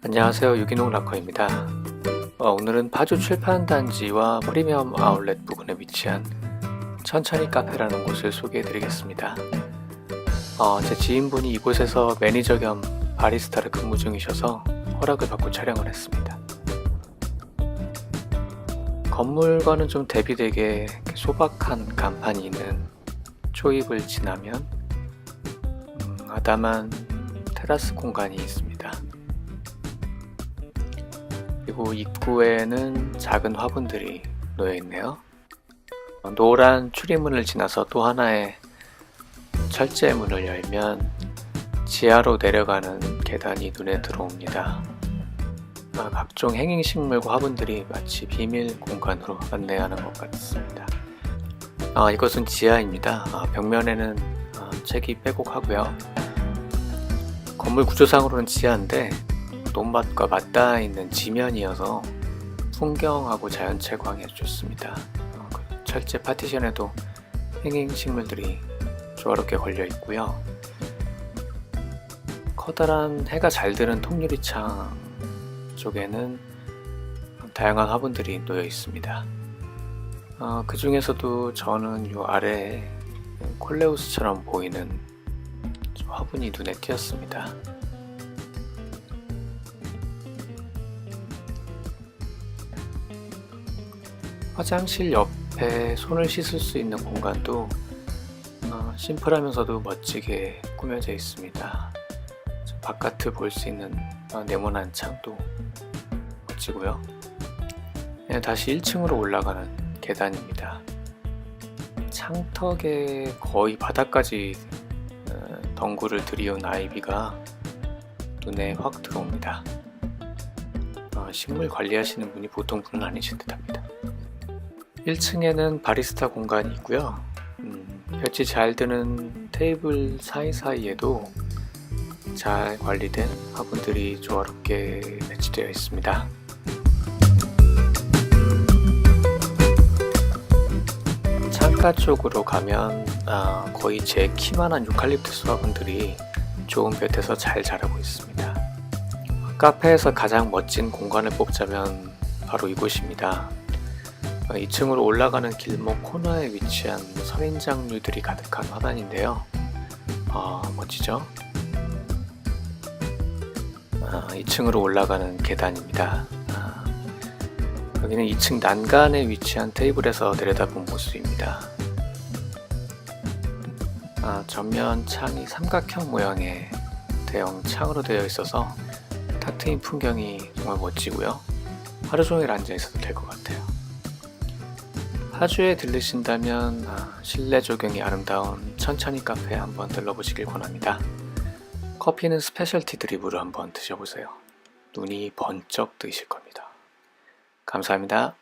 안녕하세요 유기농 락커입니다. 어, 오늘은 파주 출판단지와 프리미엄 아울렛 부근에 위치한 천천히 카페라는 곳을 소개해드리겠습니다. 어, 제 지인분이 이곳에서 매니저 겸 바리스타를 근무 중이셔서 허락을 받고 촬영을 했습니다. 건물과는 좀 대비되게 소박한 간판이 있는 초입을 지나면 음, 아담한 테라스 공간이 있습니다. 그리고 입구에는 작은 화분들이 놓여 있네요. 노란 출입문을 지나서 또 하나의 철제 문을 열면 지하로 내려가는 계단이 눈에 들어옵니다. 아, 각종 행잉 식물과 화분들이 마치 비밀 공간으로 안내하는 것 같습니다. 아, 이것은 지하입니다. 아, 벽면에는 아, 책이 빼곡하고요. 건물 구조상으로는 지하인데 논밭과 맞닿아 있는 지면이어서 풍경하고 자연 채광에 좋습니다. 어, 그 철제 파티션에도 행잉 식물들이 조화롭게 걸려 있고요. 커다란 해가 잘 드는 통유리창 쪽에는 다양한 화분들이 놓여 있습니다. 어, 그 중에서도 저는 이 아래에 콜레우스처럼 보이는 화분이 눈에 띄었습니다. 화장실 옆에 손을 씻을 수 있는 공간도 어, 심플하면서도 멋지게 꾸며져 있습니다. 저 바깥을 볼 수 있는 어, 네모난 창도 멋지고요. 네, 다시 1층으로 올라가는 계단입니다. 창턱에 거의 바닥까지 어, 덩굴을 들이운 아이비가 눈에 확 들어옵니다. 어, 식물 관리하시는 분이 보통 분은 아니신 듯합니다. 1층에는 바리스타 공간이 있고요. 음, 볕이 잘 드는 테이블 사이사이에도 잘 관리된 화분들이 조화롭게 배치되어 있습니다. 창가 쪽으로 가면 아, 거의 제 키만한 유칼립투스 화분들이 좋은 볕에서 잘 자라고 있습니다. 카페에서 가장 멋진 공간을 뽑자면 바로 이곳입니다. 2층으로 올라가는 길목 코너에 위치한 선인장류들이 가득한 화단인데요. 아, 멋지죠? 아, 2층으로 올라가는 계단입니다. 아, 여기는 2층 난간에 위치한 테이블에서 내려다본 모습입니다. 아, 전면 창이 삼각형 모양의 대형 창으로 되어 있어서 탁 트인 풍경이 정말 멋지고요. 하루 종일 앉아 있어도 될 것 같아요. 파주에 들르신다면 아, 실내 조경이 아름다운 천천히 카페에 한번 들러보시길 권합니다. 커피는 스페셜티 드립으로 한번 드셔보세요. 눈이 번쩍 뜨실 겁니다. 감사합니다.